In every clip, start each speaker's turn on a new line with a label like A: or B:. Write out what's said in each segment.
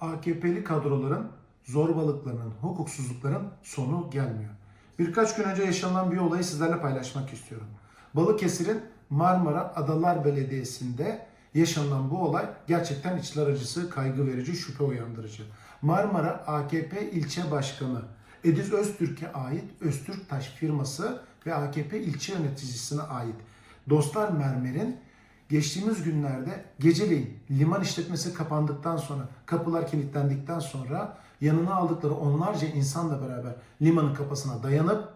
A: AKP'li kadroların zorbalıklarının, hukuksuzlukların sonu gelmiyor. Birkaç gün önce yaşanan bir olayı sizlerle paylaşmak istiyorum. Balıkesir'in Marmara Adalar Belediyesi'nde yaşanan bu olay gerçekten içler acısı, kaygı verici, şüphe uyandırıcı. Marmara AKP ilçe başkanı Ediz Öztürk'e ait Öztürk Taş firması ve AKP ilçe yöneticisine ait Dostlar Mermer'in geçtiğimiz günlerde geceleyin liman işletmesi kapandıktan sonra, kapılar kilitlendikten sonra yanına aldıkları onlarca insanla beraber limanın kapısına dayanıp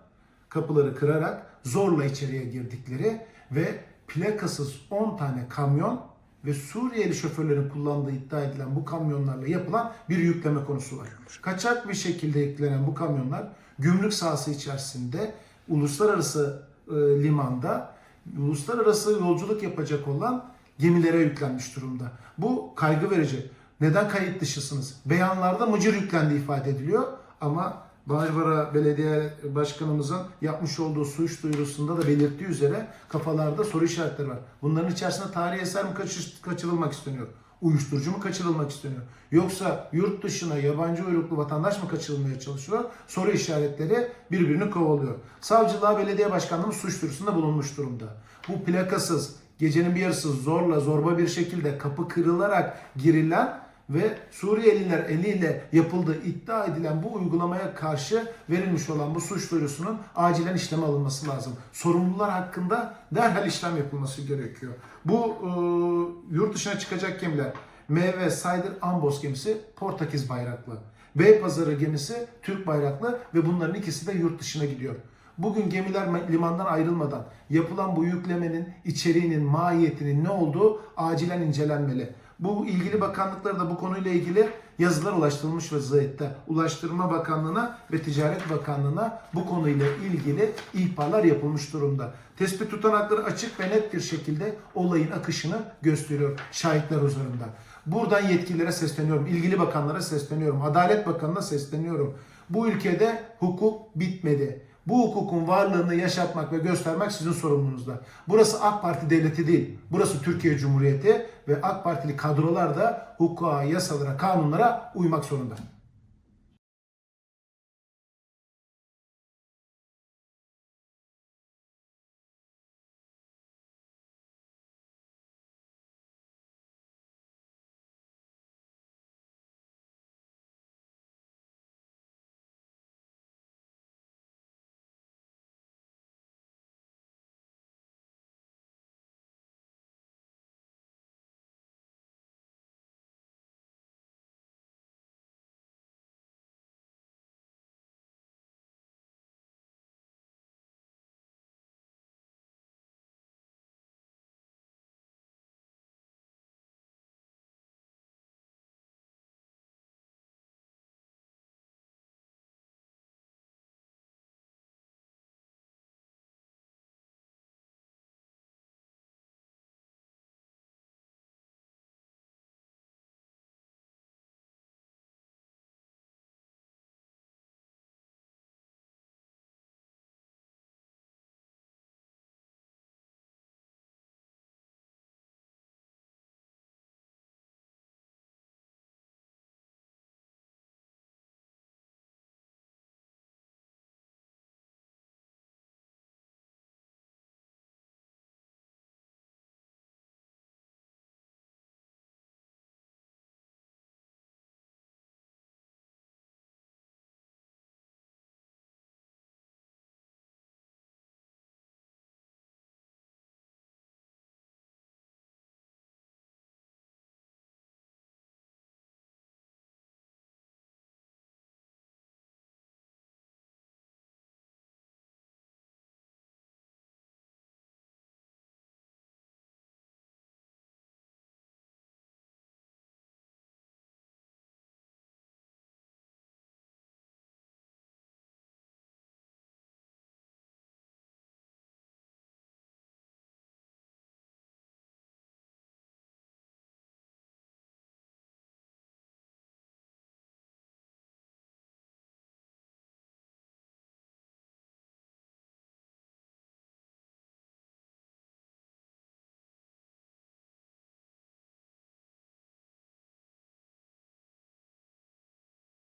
A: kapıları kırarak zorla içeriye girdikleri ve plakasız 10 tane kamyon ve Suriyeli şoförlerin kullandığı iddia edilen bu kamyonlarla yapılan bir yükleme konusu var. Kaçak bir şekilde yüklenen bu kamyonlar gümrük sahası içerisinde uluslararası e, limanda uluslararası yolculuk yapacak olan gemilere yüklenmiş durumda. Bu kaygı verici. Neden kayıt dışısınız? Beyanlarda mıcır yüklendi ifade ediliyor ama Marmara Belediye Başkanımızın yapmış olduğu suç duyurusunda da belirttiği üzere kafalarda soru işaretleri var. Bunların içerisinde tarihi eser mi kaçır- kaçırılmak isteniyor? Uyuşturucu mu kaçırılmak isteniyor? Yoksa yurt dışına yabancı uyruklu vatandaş mı kaçırılmaya çalışıyor? Soru işaretleri birbirini kovalıyor. Savcılığa belediye başkanlığımız suç duyurusunda bulunmuş durumda. Bu plakasız, gecenin bir yarısı zorla, zorba bir şekilde kapı kırılarak girilen ve Suriyeliler eliyle yapıldığı iddia edilen bu uygulamaya karşı verilmiş olan bu suç duyurusunun acilen işleme alınması lazım. Sorumlular hakkında derhal işlem yapılması gerekiyor. Bu e, yurt dışına çıkacak gemiler MV Saydır Ambos gemisi Portekiz bayraklı. Beypazarı gemisi Türk bayraklı ve bunların ikisi de yurt dışına gidiyor. Bugün gemiler limandan ayrılmadan yapılan bu yüklemenin içeriğinin, mahiyetinin ne olduğu acilen incelenmeli. Bu ilgili bakanlıklara da bu konuyla ilgili yazılar ulaştırılmış vaziyette. Ulaştırma Bakanlığı'na ve Ticaret Bakanlığı'na bu konuyla ilgili ihbarlar yapılmış durumda. Tespit tutanakları açık ve net bir şekilde olayın akışını gösteriyor şahitler huzurunda. Buradan yetkililere sesleniyorum, ilgili bakanlara sesleniyorum, Adalet Bakanı'na sesleniyorum. Bu ülkede hukuk bitmedi. Bu hukukun varlığını yaşatmak ve göstermek sizin sorumluluğunuzda. Burası AK Parti devleti değil. Burası Türkiye Cumhuriyeti ve AK Partili kadrolar da hukuka, yasalara, kanunlara uymak zorunda.